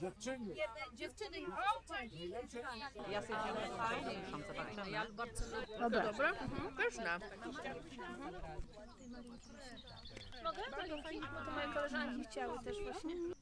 Dziewczyny. Dziewczyny, Ja sobie Ja bardzo Dobre. Dobre? Mhm. Pyszne. Mogę? Bardzo fajnie, bo to moje koleżanki chciały też właśnie.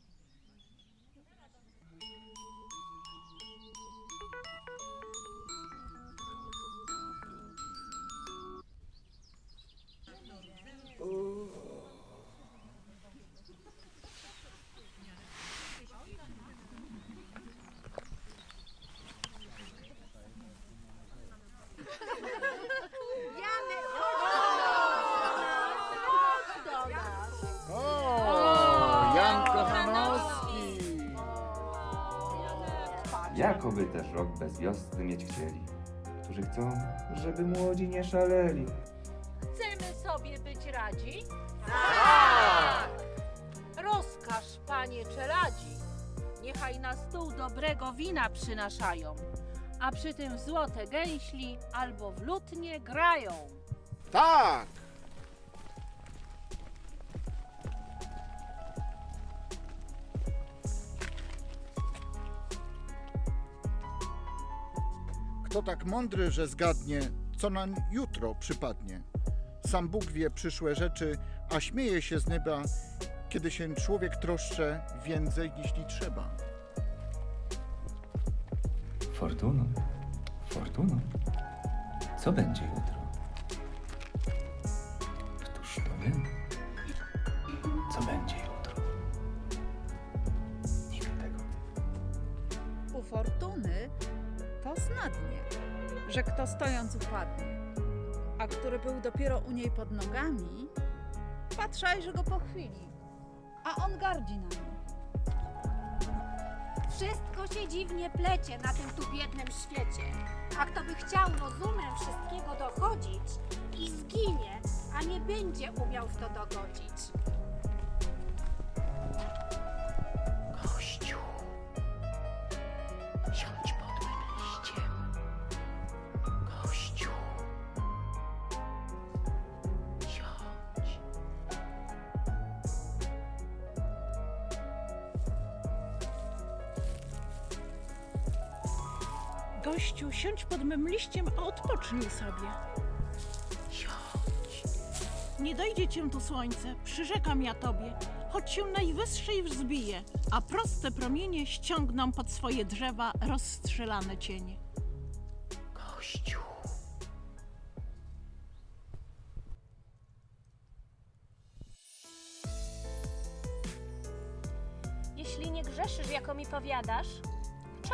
Jakoby też rok bez wiosny mieć chcieli, którzy chcą, żeby młodzi nie szaleli. Chcemy sobie być radzi? Tak! Rozkaż, panie czeladzi. Niechaj na stół dobrego wina przynaszają, a przy tym w złote gęśli albo w lutnie grają. Tak. Kto tak mądry, że zgadnie, co nam jutro przypadnie? Sam Bóg wie przyszłe rzeczy, a śmieje się z nieba, kiedy się człowiek troszcze więcej, jeśli trzeba. Fortuno, Fortuno, co będzie jutro? Któż to wie? Co będzie jutro? Nikt tego u fortuny to znadnie, że kto stojąc upadnie, a który był dopiero u niej pod nogami, patrzaj, że go po chwili, a on gardzi na nim. Wszystko się dziwnie plecie na tym tu biednym świecie. A kto by chciał rozumem wszystkiego dochodzić i zginie, a nie będzie umiał w to dogodzić. Gościu, siądź pod mym liściem, a odpocznij sobie. Siądź. Nie dojdzie cię tu słońce, przyrzekam ja tobie, choć się najwyższej wzbije, a proste promienie ściągną pod swoje drzewa rozstrzelane cienie. Gościu. Jeśli nie grzeszysz, jako mi powiadasz,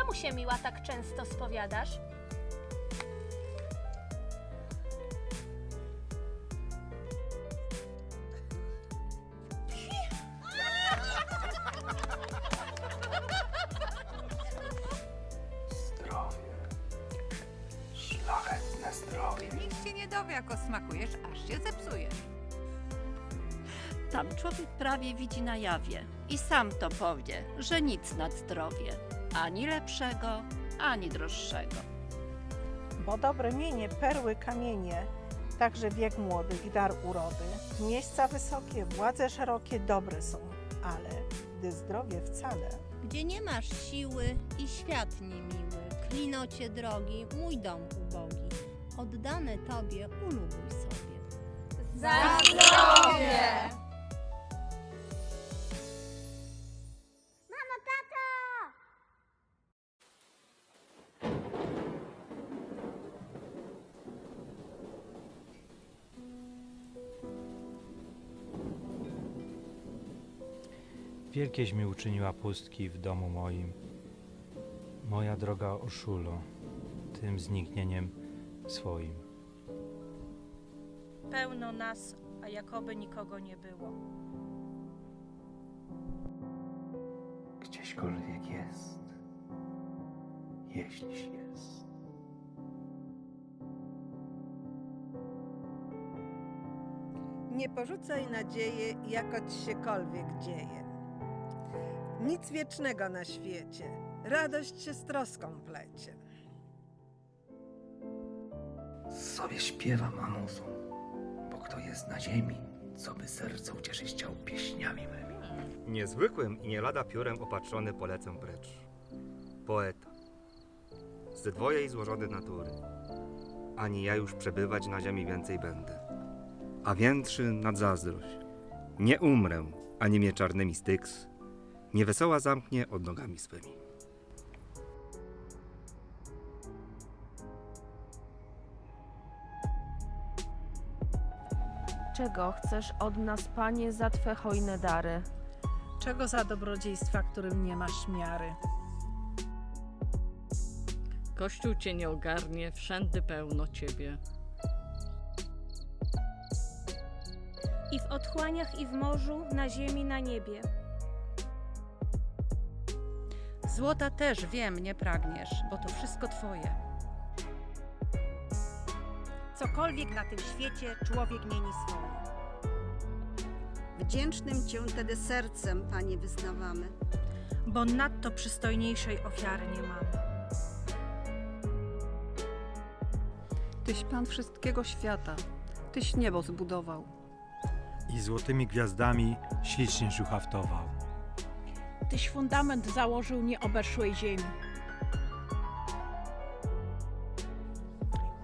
czemu się miła tak często spowiadasz? zdrowie. Szlachetne zdrowie. Nikt ci nie dowie, jak osmakujesz, aż się zepsujesz. Tam człowiek prawie widzi na jawie i sam to powie, że nic nad zdrowie, ani lepszego, ani droższego. Bo dobre mienie, perły, kamienie, także wiek młody i dar urody. Miejsca wysokie, władze szerokie, dobre są, ale gdy zdrowie wcale, Gdzie nie masz siły i świat niemiły, klinocie drogi, mój dom ubogi, oddane tobie ulubuj sobie. Za zdrowie! Wielkieś mi uczyniła pustki w domu moim. Moja droga Oszulo, tym zniknieniem swoim. Pełno nas, a jakoby nikogo nie było. Gdzieśkolwiek jest, jeśliś jest. nie porzucaj nadzieję, jakoć siekolwiek dzieje. Nic wiecznego na świecie, radość się z troską plecie. Sobie śpiewam amuzu, bo kto jest na ziemi, co by serce ucieszyć chciał pieśniami mymi. Niezwykłym i nie lada piórem opatrzony polecę precz. Poeta. Z dwojej złożony natury. Ani ja już przebywać na ziemi więcej będę. A więtrzy nad zazdrość. Nie umrę, ani mnie czarnymi styks. Niewesoła zamknie od nogami swymi. Czego chcesz od nas, Panie, za Twe hojne dary? Czego za dobrodziejstwa, którym nie masz miary? Kościół cię nie ogarnie, wszędy pełno ciebie. I w otchłaniach, i w morzu, na ziemi, na niebie. Złota też wiem, nie pragniesz, bo to wszystko twoje. Cokolwiek na tym świecie człowiek mieni swoje. Wdzięcznym Cię tedy sercem, Panie, wyznawamy. Bo nadto przystojniejszej ofiary nie mamy. Tyś Pan wszystkiego świata, Tyś niebo zbudował. I złotymi gwiazdami ślicznie żuchawtował. Tyś fundament założył nieobeszłej ziemi.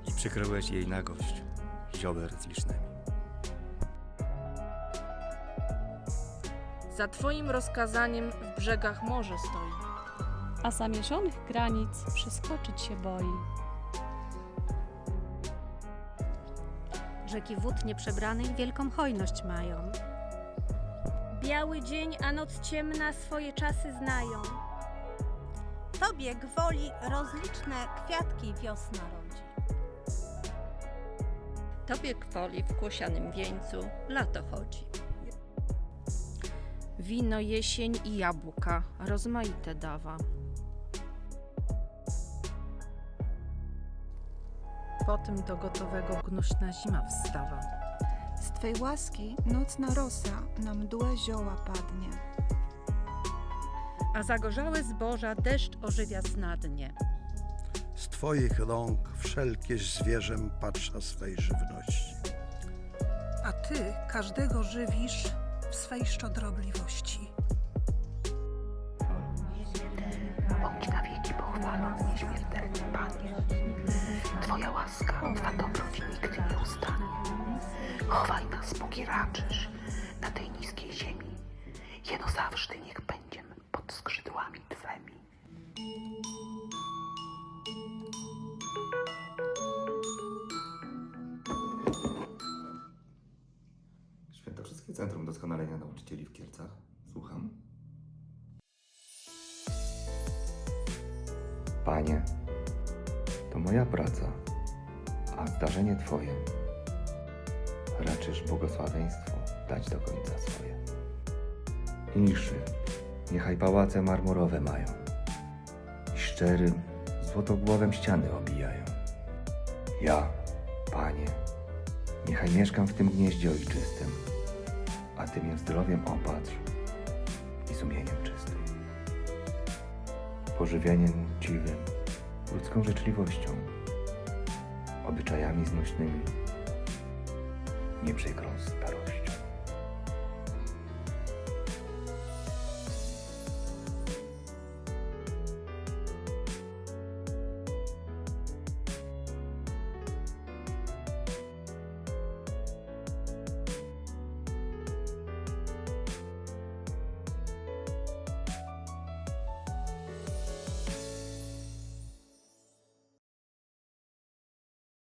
I przykryłeś jej nagość ziober z licznymi. Za Twoim rozkazaniem w brzegach morze stoi. A zamierzonych granic przeskoczyć się boi. Rzeki wód nieprzebranych wielką hojność mają. Biały dzień, a noc ciemna swoje czasy znają. Tobie gwoli rozliczne kwiatki wiosna rodzi. Tobie gwoli w kłosianym wieńcu lato chodzi. Wino, jesień i jabłka rozmaite dawa. Potem do gotowego gnuśna zima wstawa. Z Twej łaski nocna rosa na mdłe zioła padnie. A zagorzałe zboża deszcz ożywia znadnie. Z Twoich rąk wszelkie zwierzę patrza swej żywności. A Ty każdego żywisz w swej szczodrobliwości. Bądź na wieki pochwalony, nieśmiertelny Panie. Twoja łaska trwa dobro i nigdy nie ustanie. Chowaj nas, póki raczysz na tej niskiej ziemi. Jeno zawsze niech będziem pod skrzydłami Twemi. Świętokrzyskie Centrum Doskonalenia Nauczycieli w Kielcach. Słucham. Panie, to moja praca, a zdarzenie Twoje. Raczysz błogosławieństwo dać do końca swoje. Niszy, niechaj pałace marmurowe mają i szczerym, złotogłowem ściany obijają. Ja, Panie, niechaj mieszkam w tym gnieździe ojczystym, a Ty mnie zdrowiem opatrz i sumieniem czystym. Pożywieniem uczciwym, ludzką życzliwością, obyczajami znośnymi, nie przykrą starością.